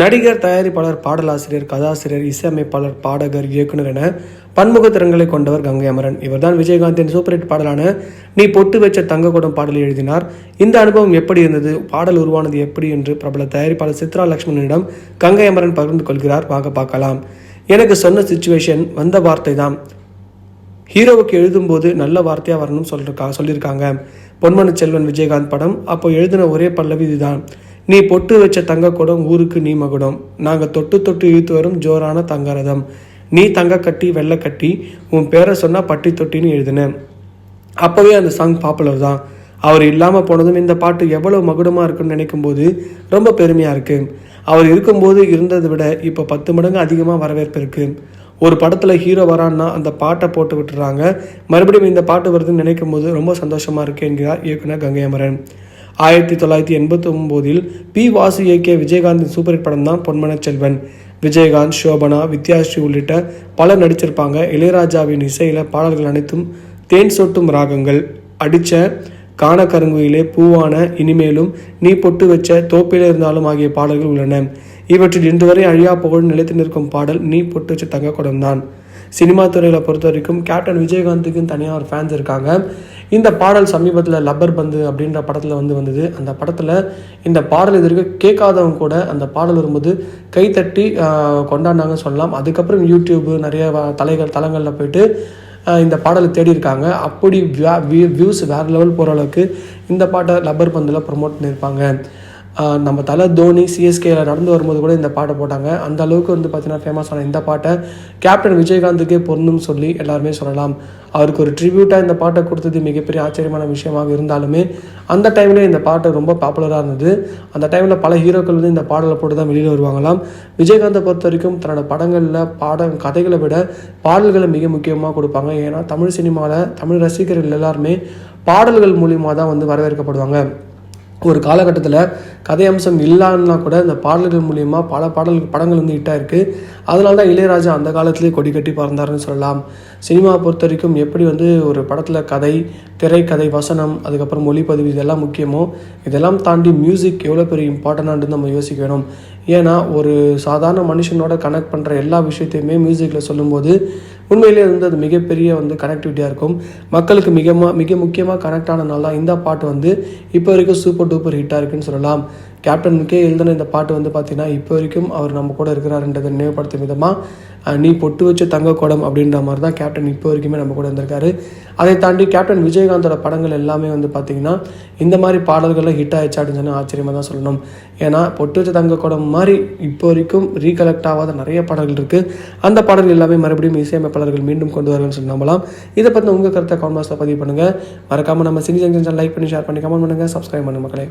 நடிகர் தயாரிப்பாளர் பாடலாசிரியர் கதாசிரியர் இசையமைப்பாளர் பாடகர் இயக்குனர் என பன்முக திறன்களை கொண்டவர் கங்கை அமரன். இவர்தான் விஜயகாந்தின் சூப்பர் ஹிட் பாடலான நீ பொட்டு வச்ச தங்கக்கூடம் பாடலை எழுதினார். இந்த அனுபவம் எப்படி இருந்தது? பாடல் உருவானது எப்படி என்று பிரபல தயாரிப்பாளர் சித்ரா லட்சுமணனிடம் கங்கை அமரன் பகிர்ந்து கொள்கிறார். வாங்க பார்க்கலாம். எனக்கு சொன்ன சுச்சுவேஷன் வந்த வார்த்தை தான். ஹீரோவுக்கு எழுதும்போது நல்ல வார்த்தையாக வரணும்னு சொல்லிருக்கா சொல்லியிருக்காங்க. பொன்மன செல்வன் விஜயகாந்த் படம் அப்போ எழுதின ஒரே பல்லவி இதுதான். நீ பொட்டு வச்ச தங்கக்குடம் ஊருக்கு நீ மகுடம். நாங்கள் தொட்டு தொட்டு இழுத்து வரும் ஜோரான தங்கரதம் நீ தங்க கட்டி வெள்ளை கட்டி உன் பேரை சொன்னால் பட்டி தொட்டின்னு எழுதினேன் அப்போவே அந்த சாங் பாப்புலர் தான். அவர் இல்லாமல் போனதும் இந்த பாட்டு எவ்வளோ மகுடமாக இருக்குன்னு நினைக்கும் போது ரொம்ப பெருமையாக இருக்குது அவர் இருக்கும்போது இருந்ததை விட இப்போ பத்து மடங்கு அதிகமாக வரவேற்பு இருக்குது ஒரு படத்தில் ஹீரோ வரான்னா அந்த பாட்டை போட்டு விட்டுறாங்க. மறுபடியும் இந்த பாட்டு வருதுன்னு நினைக்கும் போது ரொம்ப சந்தோஷமாக இருக்கு என்கிறார் இயக்குனர் கங்கை அமரன் ஆயிரத்தி தொள்ளாயிரத்தி எண்பத்தி ஒம்போதில் பி வாசு இயக்கிய விஜயகாந்தின் சூப்பர் ஹிட் படம் தான் பொன்மன செல்வன். விஜயகாந்த் சோபனா வித்யாஸ்ரீ உள்ளிட்ட பலர் நடிச்சிருப்பாங்க. இளையராஜாவின் இசையில் பாடல்கள் அனைத்தும் தேன் சொட்டும் ராகங்கள். அடித்த காண கருங்குயிலே பூவான இனிமேலும் நீ பொட்டு வச்ச தோப்பில இருந்தாலும் ஆகிய பாடல்கள் உள்ளன. இவற்றில் இன்று வரை அழியா புகழ் நிலைத்து நிற்கும் பாடல் நீ பொட்டு வச்ச தங்கக்குடம் தான் சினிமா துறையில் பொறுத்த வரைக்கும் கேப்டன் விஜயகாந்துக்குன்னு தனியாக ஒரு ஃபேன்ஸ் இருக்காங்க. இந்த பாடல் சமீபத்தில் லப்பர் பந்து அப்படின்ற படத்தில் வந்து வந்தது. அந்த படத்தில் இந்த பாடல் இது வரைக்கும் கேட்காதவங்க கூட அந்த பாடல் வரும்போது கைத்தட்டி கொண்டாடினாங்கன்னு கொண்டாடினாங்க சொல்லலாம். அதுக்கப்புறம் யூடியூப் நிறைய தலைகள் தளங்களில் போயிட்டு இந்த பாடலை தேடி இருக்காங்க. அப்படி வியூஸ் வேறு லெவல் போகிற அளவுக்கு இந்த பாட்டை லப்பர் பந்தில் ப்ரொமோட் பண்ணியிருப்பாங்க. நம்ம தலை தோனி சிஎஸ்கேல நடந்து வரும்போது கூட இந்த பாட்டை போட்டாங்க. அந்த அளவுக்கு வந்து பார்த்தீங்கன்னா ஃபேமஸான இந்த பாட்டை கேப்டன் விஜயகாந்துக்கே பொருந்தும் சொல்லி எல்லாருமே சொல்லலாம். அவருக்கு ஒரு ட்ரிபியூட்டாக இந்த பாட்டை கொடுத்தது மிகப்பெரிய ஆச்சரியமான விஷயமாக இருந்தாலுமே அந்த டைமில் இந்த பாட்டு ரொம்ப பாப்புலராக இருந்தது. அந்த டைமில் பல ஹீரோக்கள் வந்து இந்த பாடலை போட்டு தான் வெளியில் வருவாங்களாம். விஜயகாந்தை பொறுத்த வரைக்கும் தன்னோட படங்களில் பாட கதைகளை விட பாடல்களை மிக முக்கியமாக கொடுப்பாங்க. ஏன்னா தமிழ் சினிமாவில் தமிழ் ரசிகர்கள் எல்லாருமே பாடல்கள் மூலியமாக தான் வந்து வரவேற்கப்படுவாங்க. ஒரு காலகட்டத்தில் கதை அம்சம் இல்லைன்னா கூட இந்த பாடல்கள் மூலியமாக பல பாடல் படங்கள் வந்து ஹிட்டாக இருக்குது அதனால தான் இளையராஜா அந்த காலத்திலே கொடி கட்டி பறந்தாருன்னு சொல்லலாம். சினிமாவை பொறுத்த வரைக்கும் எப்படி வந்து ஒரு படத்தில் கதை திரைக்கதை வசனம் அதுக்கப்புறம் ஒளிப்பதிவு இதெல்லாம் முக்கியமோ இதெல்லாம் தாண்டி மியூசிக் எவ்வளோ பெரிய இம்பார்ட்டன்ட்டு நம்ம யோசிக்க வேணும். ஏன்னா ஒரு சாதாரண மனுஷனோட கனெக்ட் பண்ணுற எல்லா விஷயத்தையுமே மியூசிக்கில் சொல்லும்போது உண்மையிலேயே வந்து அது மிகப்பெரிய வந்து கனெக்டிவிட்டியாக இருக்கும். மக்களுக்கு மிக மிக முக்கியமாக கனெக்ட் ஆனதுனால தான் இந்த பாட்டு வந்து இப்போ வரைக்கும் சூப்பர் டூப்பர் ஹிட்டாக இருக்குன்னு சொல்லலாம். கேப்டனுக்கே எழுதின இந்த பாட்டு வந்து பார்த்தீங்கன்னா இப்போ வரைக்கும் அவர் நம்ம கூட இருக்கிறாருன்றதை நினைவுபடுத்தும் விதமாக நீ பொட்டு வச்ச தங்க குடம் அப்படின்ற மாதிரி தான் கேப்டன் இப்போ வரைக்குமே நம்ம கூட இருந்திருக்காரு அதை தாண்டி கேப்டன் விஜயகாந்தோட படங்கள் எல்லாமே வந்து பார்த்தீங்கன்னா இந்த மாதிரி பாடல்களில் ஹிட் ஆயிடுச்சு அப்படின்னு சொன்னால் ஆச்சரியமாக தான் சொல்லணும். ஏன்னா பொட்டு வச்ச தங்க குடம் மாதிரி இப்போ வரைக்கும் ரீகலெக்ட் ஆகாத நிறைய பாடல்கள் இருக்குது அந்த பாடல்கள் எல்லாமே மறுபடியும் இசையமைப்பாளர்கள் மீண்டும் கொண்டு வருவாங்கன்னு சொல்லி நம்பலாம். இதை பற்றி உங்கள் கருத்தை கான்மாஸில் பதிவு பண்ணுங்கள் மறக்காமல் நம்ம சினி ஜங்ஷன் லைக் பண்ணி ஷேர் பண்ணி கமெண்ட் பண்ணுங்கள் சப்ஸ்கிரைப் பண்ணுங்கள் மக்களே.